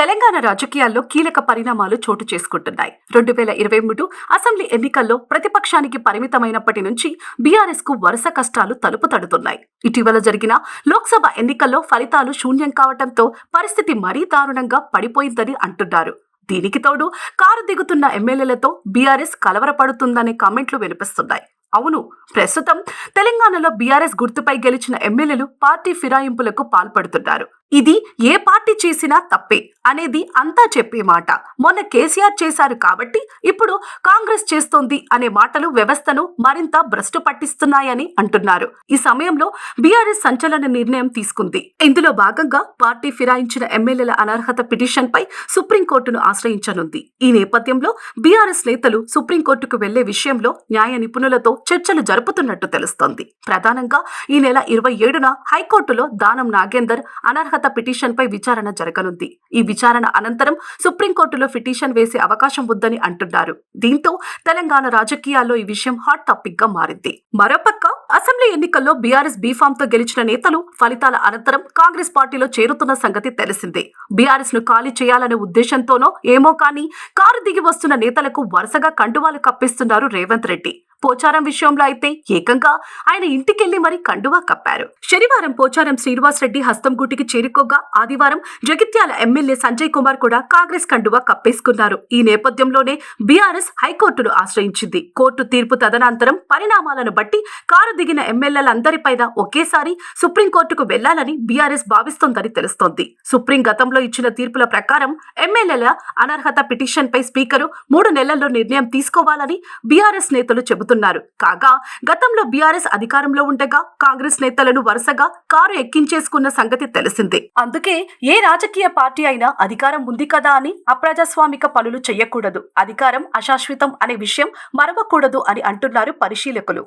తెలంగాణ రాజకీయాల్లో కీలక పరిణామాలు చోటు చేసుకుంటున్నాయి. రెండు వేల ఇరవై మూడు అసెంబ్లీ ఎన్నికల్లో ప్రతిపక్షానికి పరిమితమైనప్పటి నుంచి బీఆర్ఎస్కు వరుస కష్టాలు తలుపు తడుతున్నాయి. ఇటీవల జరిగిన లోక్సభ ఎన్నికల్లో ఫలితాలు శూన్యం కావడంతో పరిస్థితి మరీ దారుణంగా పడిపోయిందని అంటున్నారు. దీనికి తోడు కారు దిగుతున్న ఎమ్మెల్యేలతో బీఆర్ఎస్ కలవరపడుతుందనే కామెంట్లు వినిపిస్తున్నాయి. అవును ప్రస్తుతం తెలంగాణలో బీఆర్ఎస్ గుర్తుపై గెలిచిన ఎమ్మెల్యేలు పార్టీ ఫిరాయింపులకు పాల్పడుతున్నారు. ఇది ఏ పార్టీ చేసినా తప్పే అనేది అంతా చెప్పే మాట. మొన్న కేసీఆర్ చేశారు కాబట్టి ఇప్పుడు కాంగ్రెస్ చేస్తోంది అనే మాటలు వ్యవస్థను మరింత భ్రష్టు పట్టిస్తున్నాయని అంటున్నారు. ఈ సమయంలో బీఆర్ఎస్ సంచలన నిర్ణయం తీసుకుంది. ఇందులో భాగంగా పార్టీ ఫిరాయించిన ఎమ్మెల్యేల అనర్హత పిటిషన్ పై సుప్రీంకోర్టును ఆశ్రయించనుంది. ఈ నేపథ్యంలో బీఆర్ఎస్ నేతలు సుప్రీంకోర్టుకు వెళ్ళే విషయంలో న్యాయ నిపుణులతో చర్చలు జరుపుతున్నట్టు తెలుస్తోంది. ప్రధానంగా ఈ నెల ఇరవై ఏడున హైకోర్టులో దానం నాగేందర్ అనర్హత పిటిషన్ పై విచారణ జరగనుంది. ఈ విచారణ అనంతరం సుప్రీంకోర్టులో పిటిషన్ వేసే అవకాశం ఉందని అంటున్నారు. దీంతో తెలంగాణ రాజకీయాల్లో ఈ విషయం హాట్ టాపిక్గా మారింది. మరోపక్క అసెంబ్లీ ఎన్నికల్లో బీఆర్ఎస్ బీఫామ్తో గెలిచిన నేతలు ఫలితాల అనంతరం కాంగ్రెస్ పార్టీలో చేరుతున్న సంగతి తెలిసిందే. బీఆర్ఎస్ను ఖాళీ చేయాలనే ఉద్దేశంతోనో ఏమో కానీ కారు దిగి వస్తున్న నేతలకు వరుసగా కండువాలు కప్పిస్తున్నారు రేవంత్ రెడ్డి. పోచారం విషయంలో అయితే ఏకంగా ఆయన ఇంటికెళ్ళి మరీ కండువా కప్పారు. శనివారం పోచారం శ్రీనివాస్ రెడ్డి హస్తం గుటికి చేరుకోగా ఆదివారం జగిత్యాల ఎమ్మెల్యే సంజయ్ కుమార్ కూడా కాంగ్రెస్ కండువా కప్పేసుకున్నారు. ఈ నేపథ్యంలోనే బీఆర్ఎస్ హైకోర్టును ఆశ్రయించింది. కోర్టు తీర్పు తదనంతరం పరిణామాలను బట్టి కారు దిగిన ఎమ్మెల్యేలందరిపైన ఒకేసారి సుప్రీంకోర్టుకు వెళ్ళాలని బీఆర్ఎస్ భావిస్తోందని తెలుస్తోంది. సుప్రీం గతంలో ఇచ్చిన తీర్పుల ప్రకారం ఎమ్మెల్యేల అనర్హత పిటిషన్ పై స్పీకరు మూడు నెలల్లో నిర్ణయం తీసుకోవాలని బీఆర్ఎస్ నేతలు చెబుతున్నారు కాగా గతంలో బీఆర్ఎస్ అధికారంలో ఉండగా కాంగ్రెస్ నేతలను వరుసగా కారు ఎక్కించేసుకున్న సంగతి తెలిసిందే. అందుకే ఏ రాజకీయ పార్టీ అయినా అధికారం ఉంది కదా అని అప్రజాస్వామిక పనులు చేయకూడదు అధికారం అశాశ్వతం అనే విషయం మరవకూడదు అని అంటున్నారు పరిశీలకులు.